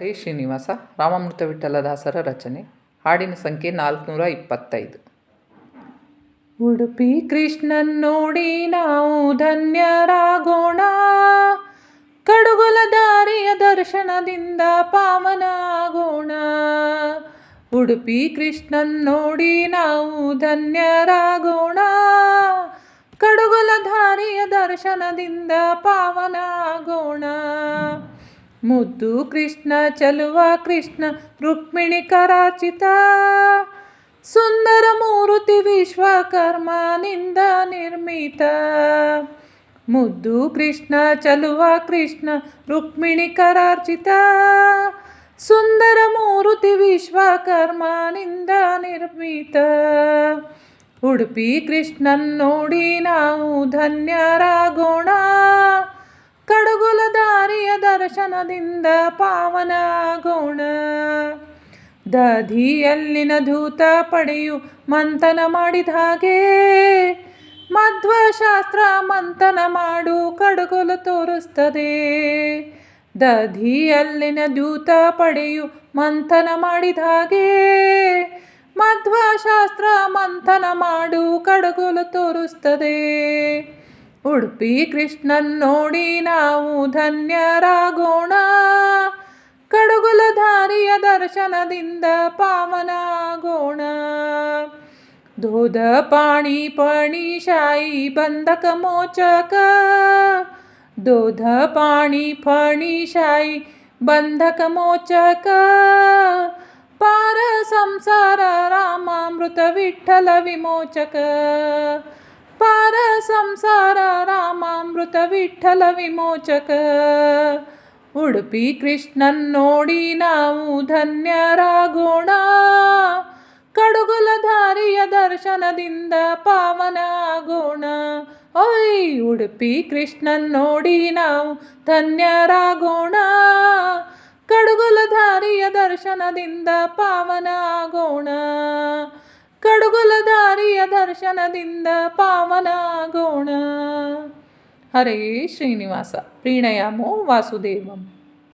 ಹರೇ ಶ್ರೀನಿವಾಸ ರಾಮಾಮೃತ ವಿಠಲದಾಸರ ರಚನೆ. ಹಾಡಿನ ಸಂಖ್ಯೆ ನಾಲ್ಕುನೂರ ಇಪ್ಪತ್ತೈದು. ಉಡುಪಿ ಕೃಷ್ಣನ್ ನೋಡಿ ನಾವು ಧನ್ಯರಾಗೋಣ. ಕಡುಗೊಲ ದಾರಿಯ ದರ್ಶನದಿಂದ ಪಾವನ ಆಗೋಣ ಉಡುಪಿ ಕೃಷ್ಣನ್ ನೋಡಿ ನಾವು ಧನ್ಯರಾಗೋಣ. ಕಡುಗೊಲ ದಾರಿಯ ದರ್ಶನದಿಂದ ಪಾವನ ಆಗೋಣ ಮುದ್ದು ಕೃಷ್ಣ ಚಲುವ ಕೃಷ್ಣ ರುಕ್ಮಿಣಿ ಕರಾಚಿತ. ಸುಂದರ ಮೂರುತಿ ವಿಶ್ವಕರ್ಮನಿಂದ ನಿರ್ಮಿತ. ಮುದ್ದು ಕೃಷ್ಣ ಚಲುವ ಕೃಷ್ಣ ರುಕ್ಮಿಣಿ ಕರಾರ್ಚಿತ. ಸುಂದರ ಮೂರುತಿ ವಿಶ್ವಕರ್ಮನಿಂದ ನಿರ್ಮಿತ. ಉಡುಪಿ ಕೃಷ್ಣನ್ ನೋಡಿ ನಾವು ಧನ್ಯರಾಗೋಣ. ದರ್ಶನದಿಂದ ಪಾವನಾಗೋಣ. ದಧಿಯಲ್ಲಿನ ಧೂತ ಪಡೆಯು ಮಂಥನ ಮಾಡಿದ ಹಾಗೆ. ಮಧ್ವಶಾಸ್ತ್ರ ಮಂಥನ ಮಾಡು ಕಡುಗೊಲು ತೋರಿಸ್ತದೆ. ದಧಿಯಲ್ಲಿನ ದೂತ ಪಡೆಯು ಮಂಥನ ಮಾಡಿದ ಹಾಗೆ. ಮಧ್ವಶಾಸ್ತ್ರ ಮಂಥನ ಮಾಡು ಕಡುಗೊಲು ತೋರಿಸ್ತದೆ. ಉಡುಪಿ ಕೃಷ್ಣನ್ ನೋಡಿ ನಾವು ಧನ್ಯರಾಗೋಣ. ಕಡುಗುಲ ದಾರಿಯ ದರ್ಶನದಿಂದ ಪಾವನಾಗೋಣ. ದೋದ ಪಾಣಿ ಪಣಿ ಶಾಯಿ ಬಂಧಕ ಮೋಚಕ. ದೋಧ ಪಾಣಿ ಫಣಿ ಶಾಯಿ ಬಂಧಕ ಮೋಚಕ. ಪಾರ ಸಂಸಾರ ರಾಮಾಮೃತ ವಿಠಲ ವಿಮೋಚಕ. ಪಾರ ಸಂಸಾರ ರಾಮಾಮೃತ ವಿಠಲ ವಿಮೋಚಕ. ಉಡುಪಿ ಕೃಷ್ಣನ್ ನೋಡಿ ನಾವು ಧನ್ಯರಾಗೋಣ. ಕಡುಗುಲ ಧಾರಿಯ ದರ್ಶನದಿಂದ ಪಾವನಾಗೋಣ. ಓಯ್, ಉಡುಪಿ ಕೃಷ್ಣನ್ ನೋಡಿ ನಾವು ಧನ್ಯರಾಗೋಣ. ಕಡುಗುಲಧಾರಿಯ ದರ್ಶನದಿಂದ ಪಾವನಾಗೋಣ. ದರ್ಶನದಿಂದ ಪಾವನಾಗೋಣ. ಹರೇ ಶ್ರೀನಿವಾಸ ಪ್ರೀಣಯಾಮೋ ವಾಸುದೇವಂ.